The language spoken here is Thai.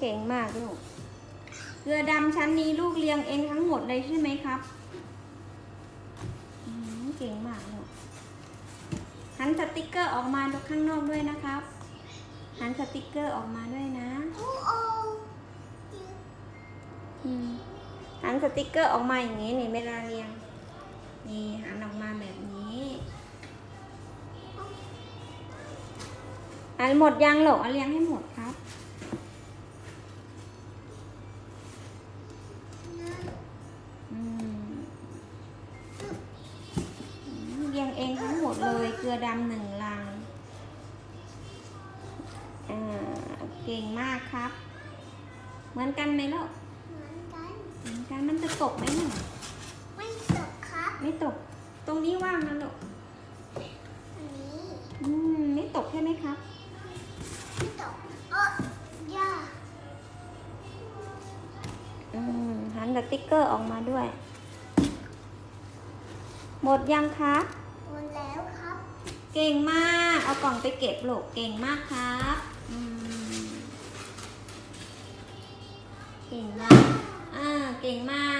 เก่งมากลูก เกลือดำชั้นนี้ลูกเรียงเองทั้งหมดเลยใช่ไหมครับอืมเก่งมากลูก หันสติกเกอร์ออกมาดูข้างนอกด้วยนะครับ หันสติกเกอร์ออกมาด้วยนะโอ้โอ้อืมหันสติกเกอร์ออกมาอย่างนี้นี่เวลาเรียง นี่หันออกมาแบบนี้หันหมดยังหรอกเอาเรียงให้หมดครับ เลยเกลือดำหนึ่งลังอ่าเก่งมากครับ เหมือนกันไหมลูกเหมือนกันเหมือนกันมันจะตกไหมเนี่ยไม่ตกครับ ไม่ตก ตรงนี้ว่างนะลูกอันนี้อืมไม่ตกใช่ไหมครับไม่ตกเออย่าอืมหันสติ๊กเกอร์ออกมาด้วย หมดยังครับหมดแล้วครับ เก่งมาก เอากล่องไปเก็บลูกเก่งมากครับเก่งมากอ่าเก่งมาก